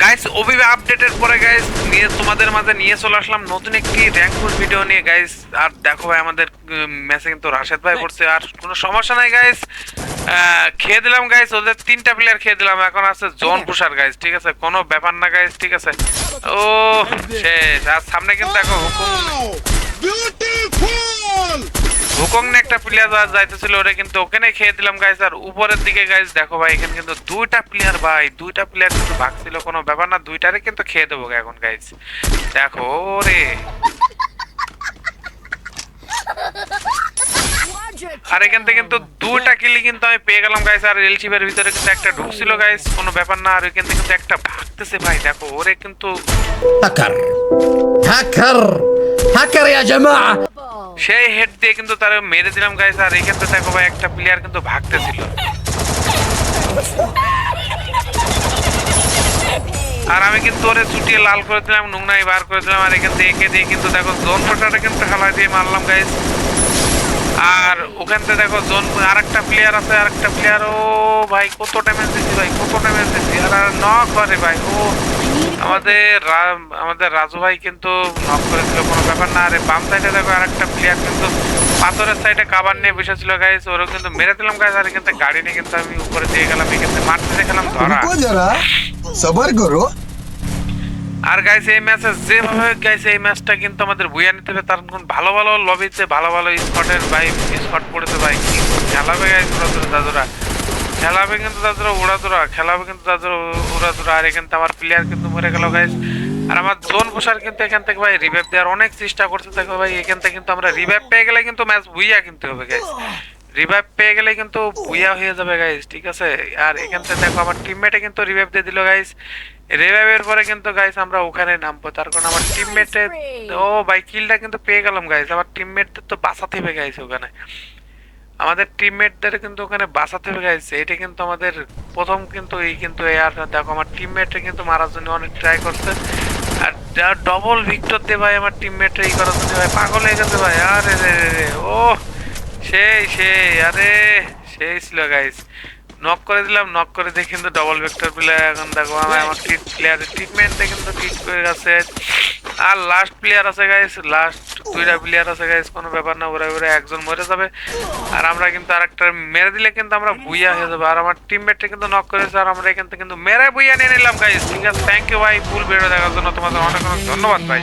Guys OBB আপডেটের পরে guys নিয়ে তোমাদের মাঝে নিয়ে চলে আসলাম নতুন একটি র্যাঙ্ক পুশ ভিডিও নিয়ে গাইস আর দেখো ভাই, আমাদের ম্যাচে কিন্তু রাশেদ ভাই পড়ছে আর কোনো সমস্যা নাই গাইস খেয়ে দিলাম গাইস ওদের তিনটা প্লেয়ার খেয়ে দিলাম। এখন আছে জন পুষার গাইস ঠিক আছে? কোনো ব্যাপার না গাইস ঠিক আছে? ও, শেষ। আর সামনে কিন্তু দেখো হুকুম। নে একটা প্লেয়ার যাইতেছিল, ওরে কিন্তু ওখানে খেয়ে দিলাম গাইস আর উপরের দিকে গাইস দেখো ভাই, এখানে কিন্তু দুইটা প্লেয়ার ভাই, দুইটা প্লেয়ার কিন্তু ভাগছিল, কোনো ব্যাপার না, দুইটারে কিন্তু খেয়ে দেবো এখন গাইস দেখো রে আর এখান থেকে কিন্তু দুইটা কিলি কিন্তু আমি পেয়ে গেলাম গাইস আর এলচিপের ভিতরে কিন্তু একটা ঢুকছিল গাইস কোনো ব্যাপার না, আর এখান থেকে কিন্তু একটা ভাগতেছে ভাই, দেখো, ওরে কিন্তু হ্যাকার ইয়া জামা সেই হেড দিয়ে কিন্তু তার মেরে দিলাম গাইস আর এই ক্ষেত্রে দেখো ভাই, একটা প্লেয়ার কিন্তু ভাগতে ছিল আর আমি কিন্তু ওরে ছুটিয়ে লাল করে দিলাম, নোংরাই বার করে দিলাম, আর এখান থেকে দিয়ে কিন্তু দেখো জোন ফোটাটা কিন্তু খেলা দিয়ে মারলাম গাইস আর ওখান দেখো জোন আরেকটা প্লেয়ার আছে, আরেকটা প্লেয়ার ও ভাই কত ড্যামেজ দিচ্ছি ভাই কত ড্যামেজ দিচ্ছি আর নক করে ভাই ও আমাদের আমাদের রাজু ভাই কিন্তু নক করেছিল কোনো ব্যাপার না। আরে বাম সাইডে দেখো আর একটা প্লেয়ার কিন্তু পাথরের সাইডে কাবার নিয়ে বসেছিল গাইস ওরও কিন্তু মেরে দিলাম গাইস আর কিন্তু গাড়ি নিয়ে কিন্তু আমি উপরে দিয়ে গেলাম এখানে মারতে দেখলাম ধরা। সবার করো আর গাইস এই ম্যাচে যেভাবে গাইস এই ম্যাচটা কিন্তু আমাদের বুয়া নিতে হবে তার ভালো ভালো লবিতে ভালো ভালো স্পটের ভাই স্পট পড়েছে ভাই কি খেলাবে গাইস দাদুরা। খেলাবে কিন্তু ওরা তোরা খেলাবে কিন্তু ওরা তোরা আর এখান থেকে আমার প্লেয়ার কিন্তু মরে গেল গাইস আর আমার জোন পোষার কিন্তু এখান থেকে ভাই রিভাইভ দেওয়ার অনেক চেষ্টা করতে থাকবে ভাই, এখান থেকে কিন্তু আমরা রিভাইভ পেয়ে গেলে কিন্তু ম্যাচ বুইয়া কিনতে হবে গাইস রিভাইভ পেয়ে গেলে কিন্তু বুইয়া হয়ে যাবে গাইস ঠিক আছে? আর এখান থেকে দেখো, আমার টিমমেটে কিন্তু রিভাইভ দিয়ে দিল গাইস রিভাইভের পরে কিন্তু গাইস আমরা ওখানে নামবো। তার কারণ আমার টিমমেটে ও ভাই কিলটা কিন্তু পেয়ে গেলাম গাইস আমার টিমমেটদের তো বাঁচাতে হবে গাইস ওখানে। আমাদের টিমমেটদের কিন্তু ওখানে বাঁচাতে গাইস এটা কিন্তু আমাদের প্রথম কিন্তু এই কিন্তু আর দেখো, আমার টিমমেটে কিন্তু মারার জন্য অনেক ট্রাই করছে। আর যা ডবল ভিক্টর দে ভাই আমার টিমমেটে এই করার জন্য। ভাই, পাগল হয়ে গেছে ভাই। আরে রে রে রে। ও, সেই সেই, আরে, সেই ছিল গাইস নক করে দিলাম নক করে দিয়ে কিন্তু ডবল ভেক্টর প্লেয়ার এখন দেখো, আমার আমার প্লেয়ারের ট্রিটমেন্টে কিন্তু ঠিক করে গেছে। আর লাস্ট প্লেয়ার আছে গাইস লাস্ট দুইটা প্লেয়ার আছে গাইস কোনো ব্যাপার না, ওরা ওরা একজন মরে যাবে। আর আমরা কিন্তু আরেকটা মেরে দিলে কিন্তু আমরা বুইয়া হয়ে যাবে। আর আমার টিমমেটটা কিন্তু নক করেছে, আর আমরা এখান থেকে কিন্তু মেরে বুইয়া নিয়ে নিলাম গাইস ঠিক আছে থ্যাংক ইউ ভাই ফুল ভিডিও দেখার জন্য তোমাদের অনেক অনেক ধন্যবাদ, ভাই।